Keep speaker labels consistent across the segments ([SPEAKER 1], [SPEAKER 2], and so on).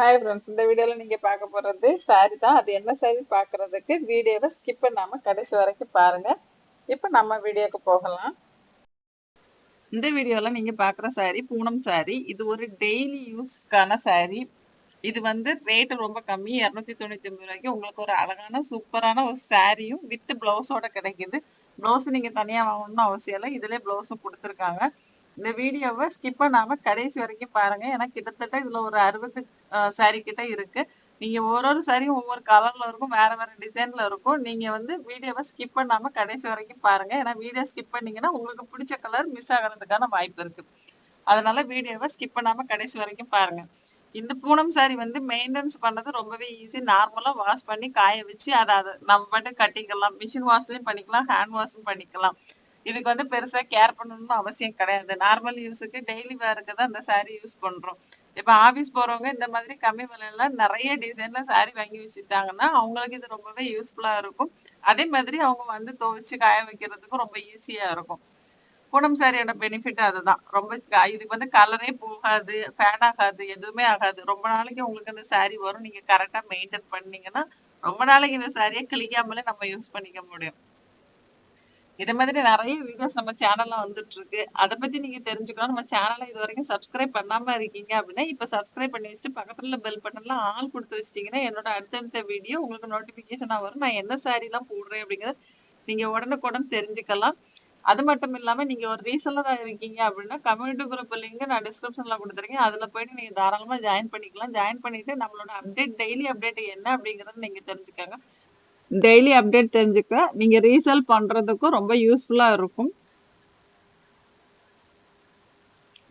[SPEAKER 1] Hi friends இந்த வீடியோவில் நீங்கள் பார்க்க போகிறது சாரி தான். அது என்ன சாரி பார்க்குறதுக்கு வீடியோவை ஸ்கிப் பண்ணாமல் கடைசி வரைக்கும் பாருங்கள் இப்போ நம்ம வீடியோக்கு போகலாம். இந்த வீடியோவில் நீங்கள் பார்க்குற சாரி பூனம் சாரி இது ஒரு டெய்லி யூஸ்க்கான சாரி இது வந்து ரேட்டு ரொம்ப கம்மி. இரநூத்தி தொண்ணூற்றி ஒம்பது ரூபாய்க்கு உங்களுக்கு ஒரு அழகான சூப்பரான ஒரு சாரியும் வித் ப்ளவுஸோட கிடைக்குது. ப்ளவுஸ் நீங்கள் தனியாக வாங்கணும்னு அவசியம் இல்லை. இதிலே ப்ளவுஸும் கொடுத்துருக்காங்க. இந்த வீடியோவை ஸ்கிப் பண்ணாமல் கடைசி வரைக்கும் பாருங்கள் ஏன்னா கிட்டத்தட்ட இதில் ஒரு அறுபது சாரி கிட்ட இருக்கு. நீங்க ஒரு ஒரு சாரியும் ஒவ்வொரு கலர்ல இருக்கும் வேற வேற டிசைன்ல இருக்கும். நீங்க வந்து வீடியோவை ஸ்கிப் பண்ணாம கடைசி வரைக்கும் பாருங்க. ஏன்னா வீடியோ ஸ்கிப் பண்ணீங்கன்னா உங்களுக்கு பிடிச்ச கலர் மிஸ் ஆகிறதுக்கான வாய்ப்பு இருக்கு. அதனால வீடியோவை ஸ்கிப் பண்ணாம கடைசி வரைக்கும் பாருங்க. இந்த பூனம் சாரி வந்து மெயின்டெனன்ஸ் பண்ணது ரொம்பவே ஈஸி நார்மலா வாஷ் பண்ணி காய வச்சு அதை அதை நம்ம மட்டும் கட்டிக்கலாம் மிஷின் வாஷ்லயும் பண்ணிக்கலாம் ஹேண்ட் வாஷும் பண்ணிக்கலாம். இதுக்கு வந்து பெருசா கேர் பண்ணணும்னு அவசியம் கிடையாது. நார்மல் யூஸுக்கு டெய்லி வேருக்கு தான் அந்த சாரி யூஸ் பண்றோம். இப்ப ஆபீஸ் போறவங்க இந்த மாதிரி கம்மி விலையில நிறைய டிசைன்ல சாரி வாங்கி வச்சுட்டாங்கன்னா அவங்களுக்கு இது ரொம்பவே யூஸ்ஃபுல்லா இருக்கும். அதே மாதிரி அவங்க வந்து துவைச்சு காய வைக்கிறதுக்கும் ரொம்ப ஈஸியா இருக்கும். பூனம் சாரியோட பெனிஃபிட் அதுதான். ரொம்ப இதுக்கு வந்து கலரே போகாது ஃபேட் ஆகாது எதுவுமே ஆகாது. ரொம்ப நாளைக்கு உங்களுக்கு அந்த சாரி வரும். நீங்க கரெக்டா மெயின்டைன் பண்ணீங்கன்னா ரொம்ப நாளைக்கு இந்த சாரியை கிளிக்காமலே நம்ம யூஸ் பண்ணிக்க முடியும். இது மாதிரி நிறைய வீடியோஸ் நம்ம சேனல்ல வந்துட்டு இருக்கு அதை பத்தி நீங்க தெரிஞ்சுக்கலாம் நம்ம சேனலை இது வரைக்கும் சப்ஸ்கிரைப் பண்ணாம இருக்கீங்க அப்படின்னா இப்ப சப்ஸ்கிரைப் பண்ணி வச்சுட்டு பக்கத்துல பெல் பட்டன்ல ஆள் கொடுத்து வச்சிட்டீங்கன்னா என்னோட அடுத்தடுத்த வீடியோ உங்களுக்கு நோட்டிபிகேஷனா வரும். நான் என்ன சாரி எல்லாம் போடுறேன் அப்படிங்கறத நீங்க உடனுக்குடன் தெரிஞ்சுக்கலாம். அது மட்டும் இல்லாம நீங்க ஒரு ரீசெல்லரா இருக்கீங்க அப்படின்னா கம்யூனிட்டி குரூப் லிங்க் நான் டிஸ்கிரிப்ஷன்ல கொடுத்துருக்கேன். அதுல போயிட்டு நீங்க தாராளமா ஜாயின் பண்ணிக்கலாம். ஜாயின் பண்ணிட்டு நம்மளோட அப்டேட் டெய்லி அப்டேட் என்ன அப்படிங்கறத நீங்க தெரிஞ்சுக்கோங்க. டெய்லி அப்டேட் தெரிஞ்சுக்க நீங்க ரீசேல் பண்றதுக்கும் ரொம்ப யூஸ்ஃபுல்லா இருக்கும்.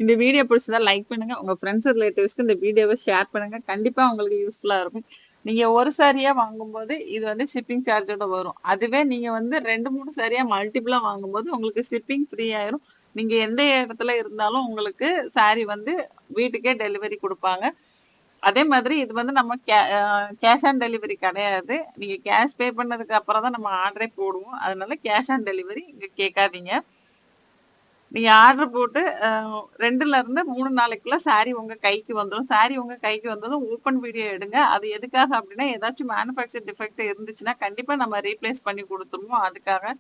[SPEAKER 1] இந்த வீடியோ பிடிச்சதா லைக் பண்ணுங்க. உங்க ஃப்ரெண்ட்ஸ் ரிலேட்டிவ்ஸ்க்கு இந்த வீடியோவை ஷேர் பண்ணுங்க. கண்டிப்பா உங்களுக்கு யூஸ்ஃபுல்லா இருக்கும். நீங்க ஒரு சாரியா வாங்கும்போது இது வந்து ஷிப்பிங் சார்ஜோட வரும். அதுவே நீங்க வந்து ரெண்டு மூணு சாரியா மல்டிபிளா வாங்கும்போது உங்களுக்கு ஷிப்பிங் ஃப்ரீ ஆயிரும். நீங்க எந்த இடத்துல இருந்தாலும் உங்களுக்கு சாரி வந்து வீட்டுக்கே டெலிவரி கொடுப்பாங்க. அதே மாதிரி இது வந்து நம்ம கே கேஷ் ஆன் டெலிவரி கிடையாது. நீங்கள் கேஷ் பே பண்ணதுக்கு அப்புறம் தான் நம்ம ஆர்டரே போடுவோம். அதனால கேஷ் ஆன் டெலிவரி இங்கே கேட்காதீங்க. நீங்கள் ஆர்டர் போட்டு ரெண்டுல இருந்து மூணு நாளைக்குள்ள சாரி உங்கள் கைக்கு வந்துடும் சாரி உங்கள் கைக்கு வந்ததும் ஓப்பன் வீடியோ எடுங்க. அது எதுக்காக அப்படின்னா ஏதாச்சும் மேனுஃபேக்சர் டிஃபெக்ட் இருந்துச்சுன்னா கண்டிப்பாக நம்ம ரீப்ளேஸ் பண்ணி கொடுத்துருவோம். அதுக்காக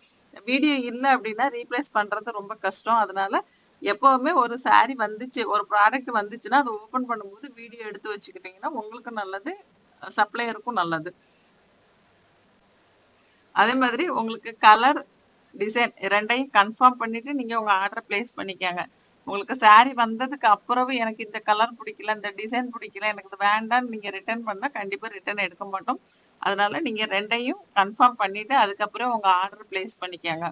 [SPEAKER 1] வீடியோ இல்லை அப்படின்னா ரீப்ளேஸ் பண்ணுறது ரொம்ப கஷ்டம். அதனால எப்பவுமே ஒரு சாரி வந்துச்சு ஒரு ப்ராடக்ட் வந்துச்சுன்னா அதை ஓப்பன் பண்ணும்போது வீடியோ எடுத்து வச்சுக்கிட்டீங்கன்னா உங்களுக்கும் நல்லது சப்ளையருக்கும் நல்லது. அதே மாதிரி உங்களுக்கு கலர் டிசைன் ரெண்டையும் கன்ஃபார்ம் பண்ணிட்டு நீங்கள் உங்கள் ஆர்டரை பிளேஸ் பண்ணிக்கோங்க. உங்களுக்கு சாரி வந்ததுக்கு அப்புறம் எனக்கு இந்த கலர் பிடிக்கல இந்த டிசைன் பிடிக்கல எனக்கு இது வேண்டாம்னு நீங்கள் ரிட்டர்ன் பண்ணால் கண்டிப்பாக ரிட்டர்ன் எடுக்க மாட்டோம். அதனால நீங்கள் ரெண்டையும் கன்ஃபார்ம் பண்ணிவிட்டு அதுக்கப்புறம் உங்கள் ஆர்டர் பிளேஸ் பண்ணிக்கோங்க.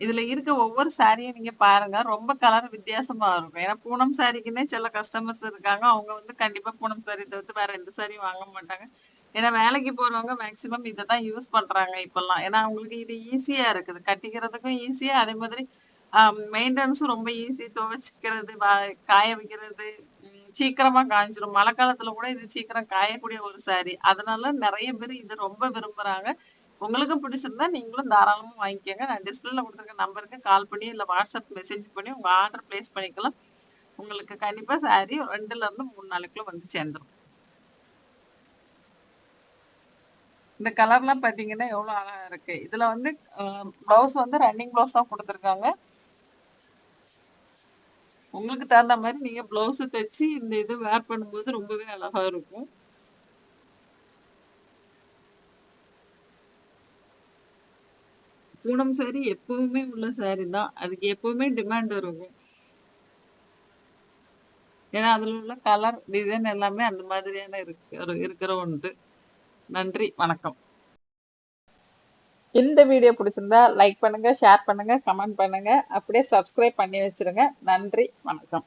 [SPEAKER 1] இதுல இருக்க ஒவ்வொரு சாரியும் நீங்க பாருங்க. ரொம்ப கலர் வித்தியாசமா இருக்கும். ஏன்னா பூனம் சாரிக்குன்னே சில கஸ்டமர்ஸ் இருக்காங்க. அவங்க வந்து கண்டிப்பா பூனம் சாரி தவிர்த்து வேற எந்த சாரியும் வாங்க மாட்டாங்க. ஏன்னா வேலைக்கு போறவங்க மேக்சிமம் இதை தான் யூஸ் பண்றாங்க இப்பெல்லாம். ஏன்னா அவங்களுக்கு இது ஈஸியா இருக்குது. கட்டிக்கிறதுக்கும் ஈஸியா அதே மாதிரி மெயின்டெனன்ஸும் ரொம்ப ஈஸி துவைச்சிக்கிறது காய வைக்கிறது சீக்கிரமா காய்ஞ்சிரும் மழை காலத்துல கூட இது சீக்கிரம் காயக்கூடிய ஒரு சாரி அதனால நிறைய பேர் இதை ரொம்ப விரும்புறாங்க. உங்களுக்கும் பிடிச்சிருந்தா நீங்களும் தாராளமாக வாங்கிக்கோங்க. நான் டிஸ்பிளேல கொடுத்துருக்க நம்பருக்கு கால் பண்ணி இல்லை வாட்ஸ்அப் மெசேஜ் பண்ணி உங்கள் ஆர்டர் பிளேஸ் பண்ணிக்கலாம். உங்களுக்கு கண்டிப்பாக சாரி ரெண்டுலேருந்து மூணு நாளைக்குள்ளே வந்து சேர்ந்துடும் இந்த கலர்லாம் பார்த்தீங்கன்னா எவ்வளோ அழகாக இருக்கு. இதில் வந்து ப்ளவுஸ் வந்து ரன்னிங் ப்ளவுஸ் தான் கொடுத்துருக்காங்க. உங்களுக்கு தகுந்த மாதிரி நீங்கள் ப்ளவுஸை தைச்சி இந்த இது வேர் பண்ணும்போது ரொம்பவே அழகாக இருக்கும். பூனம் சாரி எப்பவுமே உள்ள சாரி தான். அதுக்கு எப்பவுமே டிமாண்ட் இருக்கும். ஏன்னா அதில் உள்ள கலர் டிசைன் எல்லாமே அந்த மாதிரியான இருக்கு இருக்கிற ஒன்று நன்றி வணக்கம். இந்த வீடியோ பிடிச்சிருந்தா லைக் பண்ணுங்க ஷேர் பண்ணுங்க கமெண்ட் பண்ணுங்க. அப்படியே சப்ஸ்கிரைப் பண்ணி வச்சிருங்க. நன்றி வணக்கம்.